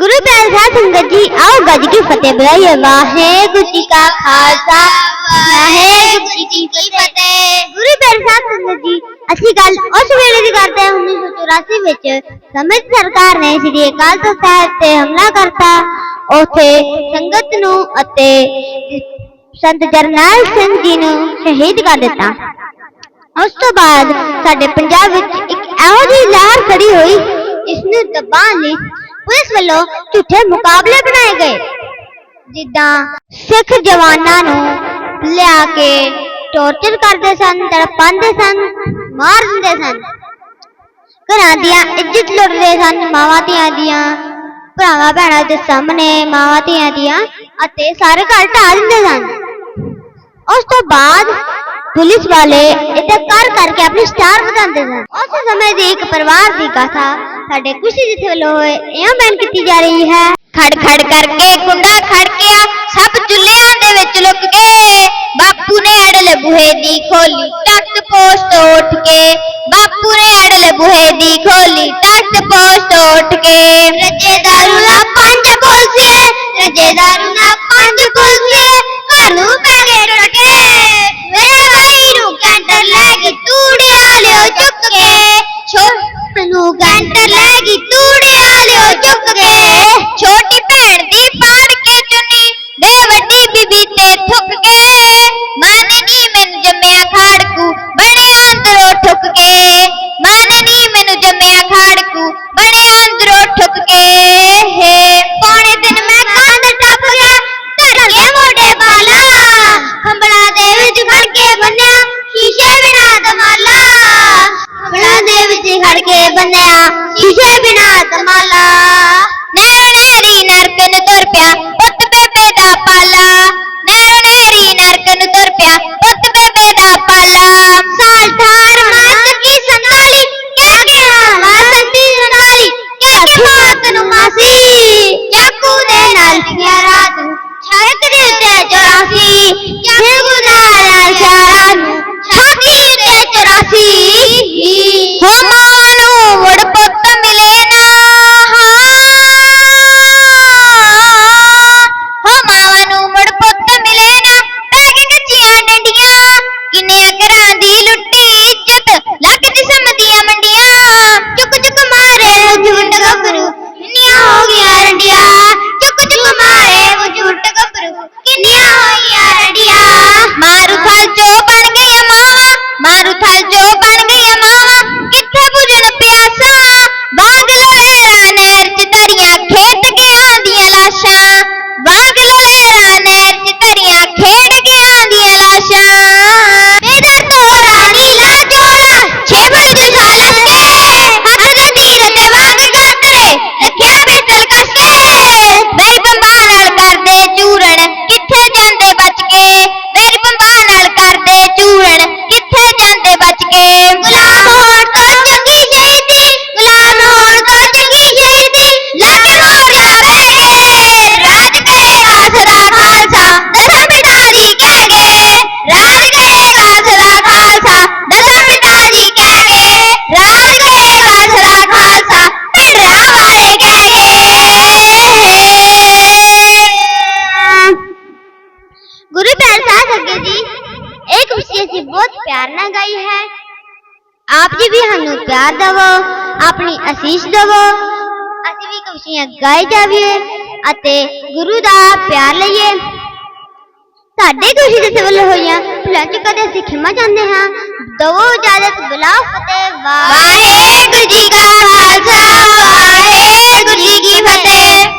ਗੁਰੂ ਪਿਆਰੇ ਸਾਧ ਸੰਗਤ ਜੀ, ਆਓ ਗੱਜ ਕੇ ਫਤਿਹ ਬੁਲਾਈਏ। ਵਾਹਿਗੁਰੂ ਜੀ ਕਾ ਖਾਲਸਾ, ਵਾਹਿਗੁਰੂ ਜੀ ਕੀ ਫਤਿਹ। ਗੁਰੂ ਪਿਆਰੇ ਸਾਧ ਸੰਗਤ ਜੀ, ਅਸੀਂ ਗੱਲ ਉਸ ਵੇਲੇ ਦੀ ਕਰਦੇ ਹਾਂ 1984 ਵਿੱਚ ਸਮੇਂ ਸਰਕਾਰ ਨੇ ਸ੍ਰੀ ਅਕਾਲ ਤਖਤ ਸਾਹਿਬ ਤੇ ਹਮਲਾ ਕਰਤਾ। ਉਥੇ ਸੰਗਤ ਨੂੰ ਅਤੇ ਸੰਤ ਜਰਨੈਲ ਸਿੰਘ ਜੀ ਨੂੰ ਸ਼ਹੀਦ ਕਰ ਦਿੱਤਾ। ਉਸ ਤੋਂ ਬਾਅਦ ਸਾਡੇ ਪੰਜਾਬ ਵਿੱਚ ਇੱਕ ਇਹੋ ਜਿਹੀ ਲਹਿਰ ਖੜੀ ਹੋਈ ਇਸ ਨੂੰ ਦਬਾਉਣ ਲਈ ਪੁਲਿਸ ਵੱਲੋਂ ਝੂਠੇ ਮੁਕਾਬਲੇ ਬਣਾਏ ਗਏ। ਜਿੱਦਾਂ ਸਿੱਖ ਜਵਾਨਾਂ ਨੂੰ ਲਿਆ ਕੇ ਟੌਰਚਰ ਕਰਦੇ ਸਨ, ਤੜਪਾਉਂਦੇ ਸਨ, ਮਾਰ ਦਿੰਦੇ ਸਨ। ਘਰਾਂ ਦੀਆਂ ਇੱਜ਼ਤ ਲੁੱਟਦੇ ਸਨ ਮਾਵਾਂ ਧੀਆਂ ਦੀਆਂ, ਭਰਾਵਾਂ ਭੈਣਾਂ ਦੇ ਸਾਹਮਣੇ ਮਾਵਾਂ ਧੀਆਂ ਦੀਆਂ ਅਤੇ ਸਾਰੇ ਘਰ ਢਾਹ ਦਿੰਦੇ ਸਨ। ਉਸ ਤੋਂ ਬਾਅਦ ਪੁਲਿਸ ਵਾਲੇ ਇੱਥੇ ਕਰ ਕਰਕੇ ਆਪਣੀ ਸਟਾਰ ਵਧਾਉਂਦੇ ਸਨ। ਉਸ ਸਮੇਂ ਦੀ ਇੱਕ ਪਰਿਵਾਰ ਦੀ ਕਥਾ ਸਾਡੇ ਖੁਸ਼ੀ ਜਿੱਥੇ ਵੱਲੋਂ ਇਉਂ ਬਿਆਨ ਕੀਤੀ ਜਾ ਰਹੀ ਹੈ। ਖੜ ਖੜ ਕਰਕੇ, ਕੁੰਡਾ ਖੜਕਿਆ ਸਭ ਚੁੱਲ੍ਹਿਆਂ ਦੇ ਵਿੱਚ ਲੁਕ ਗਏ ਬਾਪੂ ਨੇ ਅੜਲ ਬੂਹੇ ਦੀ ਖੋਲੀ ਟੱਕ ਪੋਸਟ ਉੱਠ ਕੇ। ਬਾਪੂ ਨੇ ਅੜਲ ਬੂਹੇ ਦੀ ਖੋਲੀ ਟੱਕ ਪੋਸਟ ਉੱਠ ਕੇ। ਰੱਜੇ ਦਾਰੂ ਨਾ ਪੰਜ ਪੁਲਸੀਏ ਰੱਜੇ ਦਾਰੂ ਨਾ ਪੰਜ ਪੁਲਸੀਏ గంటల She gave it ਅਸੀਂ ਬਹੁਤ ਪਿਆਰ ਨਾਲ ਗਾਈ ਹੈ। ਆਪ ਜੀ ਵੀ ਸਾਨੂੰ ਪਿਆਰ ਦਿਵੋ, ਆਪਣੀ ਅਸੀਸ ਦਿਵੋ। ਅਸੀਂ ਵੀ ਖੁਸ਼ੀਆਂ ਗਾਈ ਜਾਵੀਏ ਅਤੇ ਗੁਰੂ ਦਾ ਪਿਆਰ ਲਈਏ। ਸਾਡੇ ਖੁਸ਼ੀ ਦੇ ਸਵਲ ਹੋਈਆਂ ਭੁਲਾ ਚੁੱਕਾ ਦੇ ਅਸੀਂ ਖਿਮਾ ਜਾਂਦੇ ਹਾਂ। ਦਵੋ ਇਜਾਜ਼ਤ ਬੁਲਾਓ ਫਤਿਹ ਵਾਹਿਗੁਰੂ ਜੀ ਕਾ ਖਾਲਸਾ। ਵਾਹਿਗੁਰੂ ਜੀ ਕੀ ਫਤਿਹ।